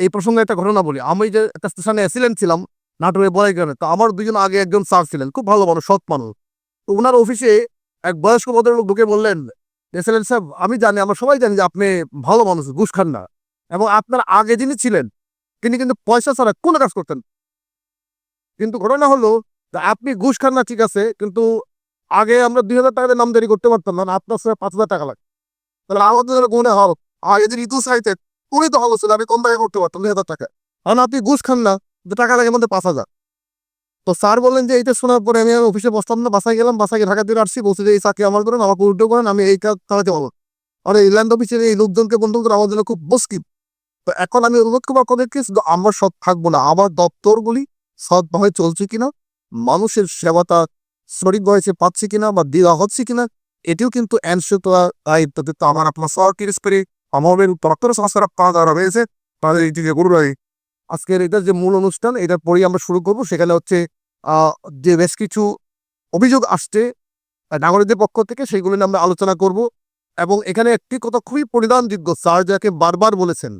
এই প্রসঙ্গে একটা ঘটনা বলি। আমি যে একটা স্টেশনে অ্যাসিলেন্ট ছিলাম নাটোরে বড়াইগ্রামে তো আমার দুজন আগে একজন স্যার ছিলেন, খুব ভালো মানুষ, সৎ মানুষ। তো ওনার অফিসে এক বয়স্ক ভদ্রলোক ঢুকে বললেন এসএলএন সাহেব, আমি জানি, আমরা সবাই জানি যে আপনি ভালো মানুষ, ঘুষ খান না। এবং আপনার আগে যিনি ছিলেন, তিনি কিন্তু পয়সা ছাড়া কোনো কাজ করতেন কিন্তু ঘটনা হলো, যে আপনি ঘুষ খান না, ঠিক আছে, কিন্তু আগে আমরা দুই হাজার টাকা দিয়ে নামদারি করতে পারতাম, না আপনার সাথে পাঁচ হাজার টাকা লাগে তাহলে আমাদের মনে হয় আগে যদি ঋতু চাইতেন উনি তো ভালো আমি কম টাকা করতে পারতাম, দুই হাজার টাকা কারণ আপনি ঘুষ খান না, যে টাকা লাগে মধ্যে পাঁচ হাজার। তো স্যার বললেন যে এইটা শোনার পরে আমি অফিসে বসতাম না, বাসায় গেলাম, বাসায় ঢাকা দিয়ে আসছি, বলছি যে, এই চাকরি আমার করেন, আমাকে উল্টো করেন, আমি এই কাজ চালাতে পারব আর, এই ল্যান্ড অফিসের এই লোকজনকে বন্ধ করে আমার জন্য খুব মুশকিল। তো এখন আমি অনুরোধ করব আপনাদেরকে শুধু আমরা সৎ থাকব না, আমার দপ্তরগুলি সৎভাবে চলছে কিনা, মানুষের সেবাটা সঠিকভাবে সে পাচ্ছে কিনা বা দেওয়া হচ্ছে কিনা, এটিও কিন্তু অ্যান্সার তো আমার আপনার সরকারি স্পেরে আমাদের দপ্তর সংস্কার পাওয়া যারা রয়েছে তাদের এই থেকে গরু রয়ে আজকের এটার যে মূল অনুষ্ঠান, এটার পরেই আমরা শুরু করব। সেখানে হচ্ছে যে বেশ কিছু অভিযোগ আসছে নাগরিকদের পক্ষ থেকে, সেইগুলো নিয়ে আমরা আলোচনা করব। এবং এখানে একটি কথা খুবই পরিধানযোগ্য স্যার যাকে বারবার বলেছেন